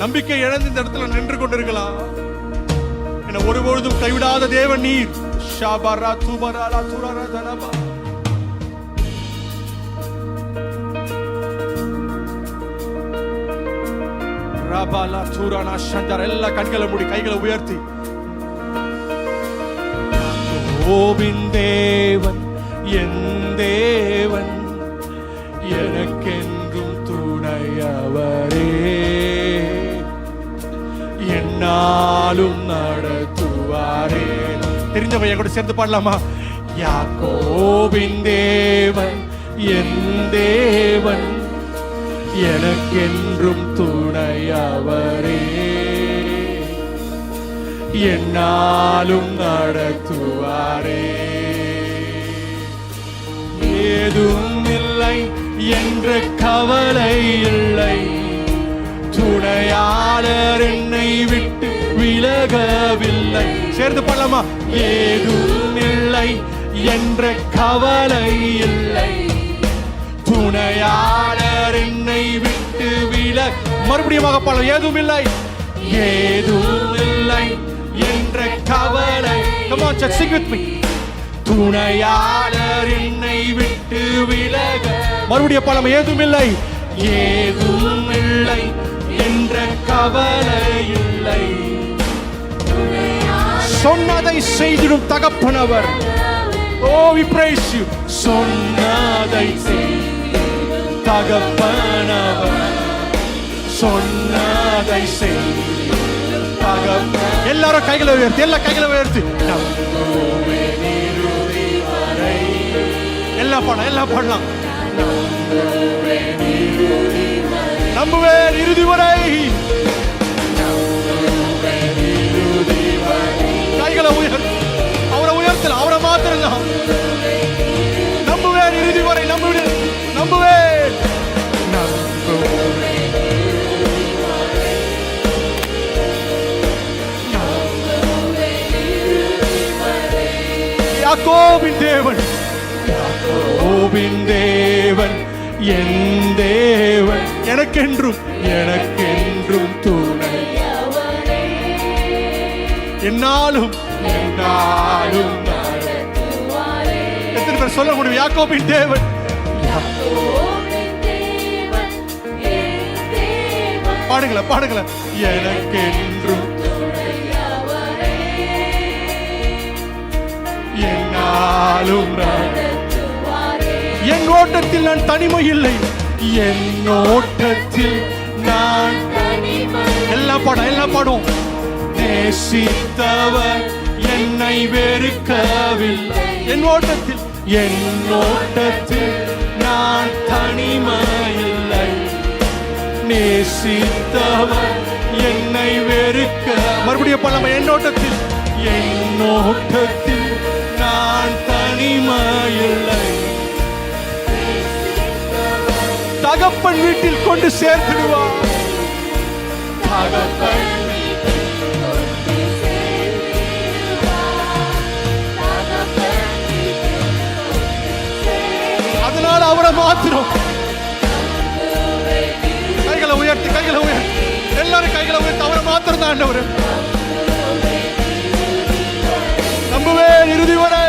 நம்பிக்கை இழந்து இந்த இடத்துல நின்று கொண்டிருக்கலாம். என ஒருபொழுதும் கைவிடாத தேவன் நீர். ஷாபரா லா துரரா தனபா ராபாலா சூரானா சந்தர் எல்லா கண்களை மூடி கைகளை உயர்த்தி. ஓவின் தேவன் என் தேவன் எனக்கென்றும் துணையவர் என்னாலும் நடத்துவாரே தெரிஞ்சவைய கூட சேர்ந்து பாடலாமா யாக்கோபின் தேவன் என் தேவன் எனக்கென்றும் துணையவரே என்னாலும் நடத்துவாரே ஏதும் இல்லை என்ற கவலை இல்லை துணையாளர் என்னை விட்டு விலகவில்லை. சேர்ந்து பண்ணலாமா ஏதும் இல்லை என்ற கவலை இல்லை. துணையாளர் என்னை விட்டு வில மறுபடியும் பாடலாம். ஏதும் இல்லை. ஏதும் இல்லை என்ற கவலை. Come on church sing with me. துணையாளர் என்னை விட்டு விலக மறுபடியும் பழம் ஏதும் இல்லை. ஏதும் செய்திடும் தகப்பனவர். ஓ we praise you. சொன்னதை தகப்பனவர். சொன்னதை செய்திடும் தகப்ப எல்லாரும் கைகளை உயர்த்தி எல்லா கைகளை உயர்த்தி. எல்லாம் பண்ணலாம் எல்லாம் பண்ணலாம் நம்புவேன் இறுதி வரை. அவரை உயர்த்தலாம் அவரை மாத்திரம் நம்புவேன் இறுதி வரை நம்புவேன். நம்புவேன். யாக்கோபின் தேவன். யாக்கோபின் தேவன் என் தேவன். எனக்கென்றும் எனக்கென்றும் துணை. என்னாலும் என்னாலும் எத்தனை சொல்ல முடியும் யாக்கோபின் தேவன். பாடுங்கள பாடுங்கள எனக்கென்றும் என்னாலும் என் ஓட்டத்தில் நான் தனிமை இல்லை என் ஓட்டத்தில் நான் எல்லாம் பாடம் எல்லாம் பாடும் நேசித்தவர் என்னை வெறுக்கவில்லை. என் ஓட்டத்தில் என் ஓட்டத்தில் நான் தனிமையில்லை. நேசித்தவர் என்னை வெறுக்க மறுபடியும் பழம என் ஓட்டத்தில். என் ஓட்டத்தில் நான் தனிமையில்லை. தகப்பன் வீட்டில் கொண்டு சேர்த்துடுவார். தகப்பன் அவரை மாத்திரம். கைகளை உயர்த்தி கைகளை உயர்த்தி எல்லாரும் கைகளை உயர்த்தி அவரை மாத்திரம் தான் ஆண்டவர். நம்புவேன் இறுதி வரை.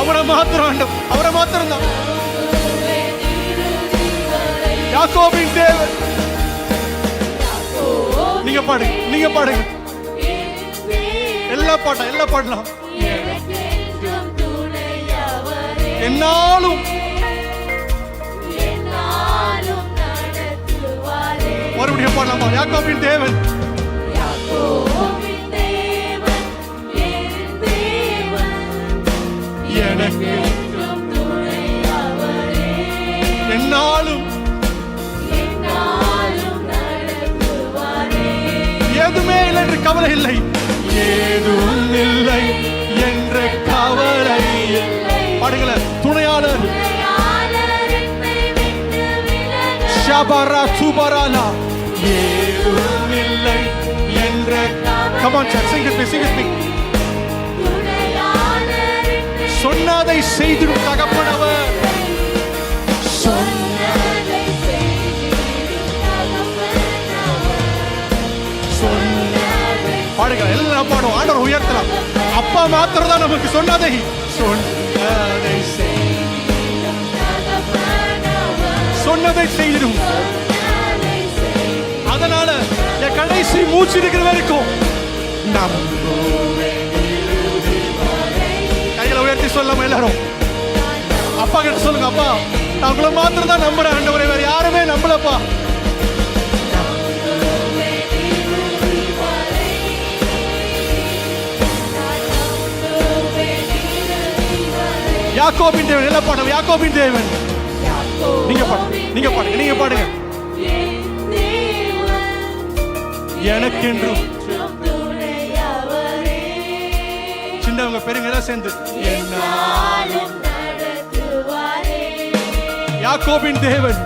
அவரை மாத்திரம் ஆண்டவர் அவரை மாத்திரம் தான் யாக்கோபின் தேவன். நீங்க பாடுங்க நீங்க பாடுங்க. எல்லா பாட்டும் எல்லா பாடலாம். என்னாலும் மறுபடியும் பாடலாமா யாக்கோபின் தேவன். எனக்கு என்னாலும் ஏதுமே இல்லை என்று கவலை இல்லை. ஏதும் இல்லை. ராபாரா சூபராலா சொன்னதை செய்திடும் தகப்பனவர். பாடுங்க எல்லாம் பாடும் ஆண்டவர் உயர்த்தலாம். அப்பா மாத்திரம் தான் நமக்கு சொன்னதை. சொன்னதை சொன்னதை செய்திடும். அதனால என் கடைசி மூச்சு இருக்கிற வரைக்கும் நம்புவேன் கைகளை உயர்த்தி சொல்லாம எல்லாரும். அப்பா கிட்ட சொல்லுங்க அப்பா நான் உங்களை மாத்திரம் தான் நம்புறேன் ஆண்டவரே வேற யாருமே நம்பலப்பா. யாக்கோபின் தேவன் என்ன பாடம் யாக்கோபின் தேவன். நீங்க பாடுங்க நீங்க பாடுங்க நீங்க பாடுங்க. எனக்கென்றும் சின்னவங்க பெருங்க எல்லாம் சேர்ந்து. என்ன யாக்கோபின் தேவன்.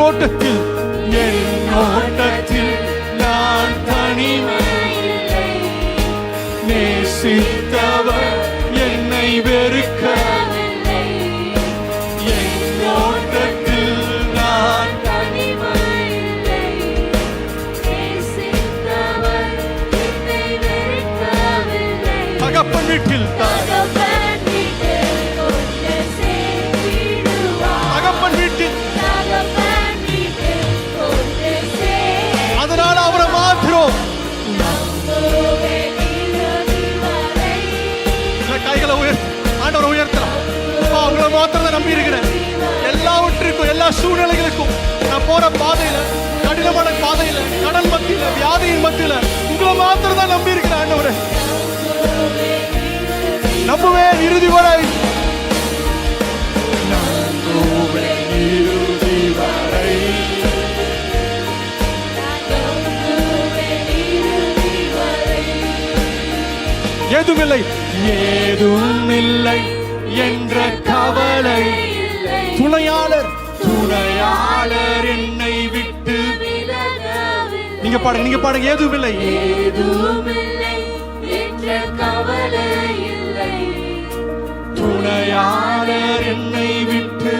ஓட்டத்தில் என் ஓட்டத்தில் நான் தனிமையிலே நேசித்தவர் என்னை வெறுக்க என் ஓட்டத்தில் வீட்டில் தகப்பன் போற பாதையில கடினமான பாதையில கடன் மத்தியில வியாதியின் மத்தியில உங்களை மாத்திரம் தான் நம்பி இருக்கிறேன் ஆண்டவரே. நம்புவேன் இறுதி வரை. ஏதுமில்லை. ஏதுமில்லை என்ற கவலை. துணையாளர் துணையாளர் என்னை விட்டு நீங்க பாடுங்க நீங்க பாடுங்க ஏதுமில்லை. துணையாளர் என்னை விட்டு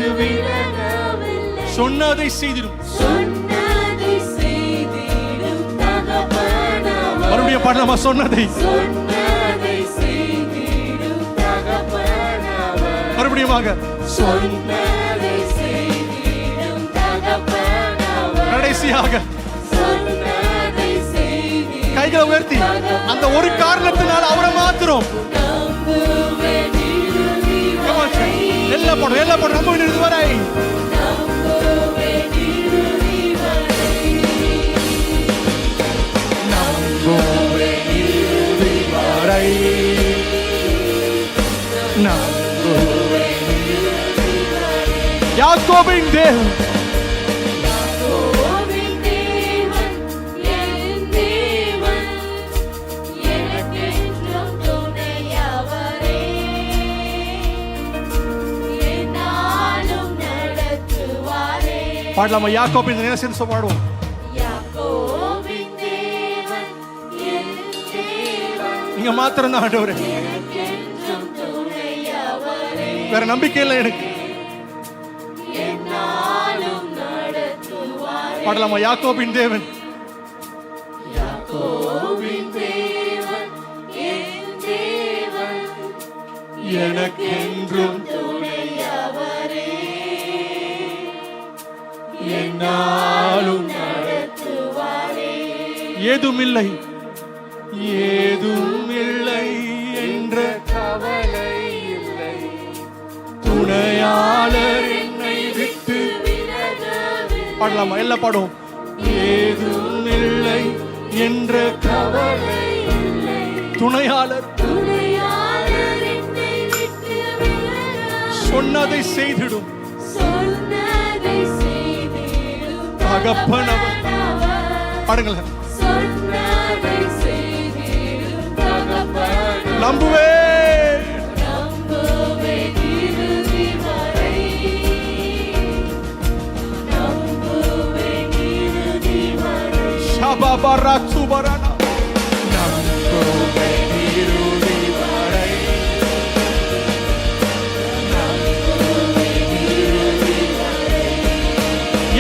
சொன்னதை செய்திடும். சொன்னதை செய்திடும் தகப்பனவர். மறுபடியும் பாடலாமா? சொன்னதை. சொன்னதை செய்திடும் கடைசியாக. கைகளை உயர்த்தி. அந்த ஒரு காரணத்தினால் அவரை மாத்திரம் எல்லா இறுதி எல்லா on, வரை. எல்லாம் போடும் எல்லாம் போடும் வரை. யாக்கோபின் தேவன். பாடலாமா? யாக்கோபின் என்ன சேர்ந்து பாடுவோம். நீங்க மாத்திரம் தான் ஆண்டவரே. வேற நம்பிக்கை இல்லை எனக்கு. பாடலாமா? யாக்கோபின் தேவன் எனக்கென்றும் ஏதுமில்லை. ஏதுமில்லை என்ற கவலை இல்லை. துணையாளர் என்னை விட்டு பாடலாமா? எல்லாம் பாடுவோம். ஏதுமில்லை என்ற கவலை இல்லை. துணையாளர். சொன்னதை செய்திடும். சொன்னதை செய்திடும். தகப்பனவர். தகப்பனவர். பாடுங்களேன். நம்புவேன் சபபரா சுபரணா.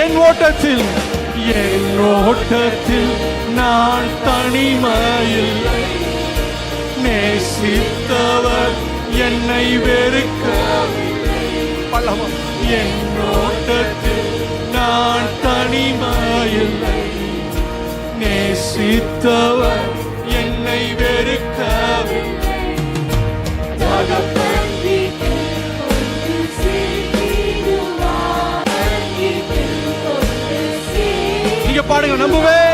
என் ஓட்டத்தில். என் ஓட்டத்தில் நான் தனிமையில்லை. நேசித்தவர். என்னை வெறுக்கவில்லை. பல்லவா என் ஓட்டத்தில் நான் தனிமையில்லை. நேசித்தவர். என்னை வெறுக்கவில்லை. தகப்பன் பாடுங்க நம்புவே. நம்புவேன்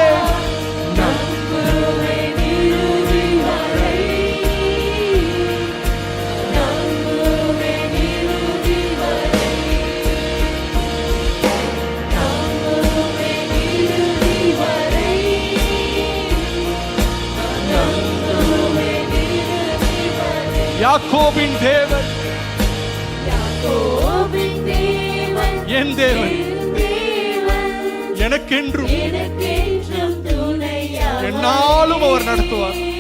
யாக்கோபின் தேவன் என் தேவன் என் தேவன் எனக்கென்றும். எந்நாளும் அவர் நடத்துவார்.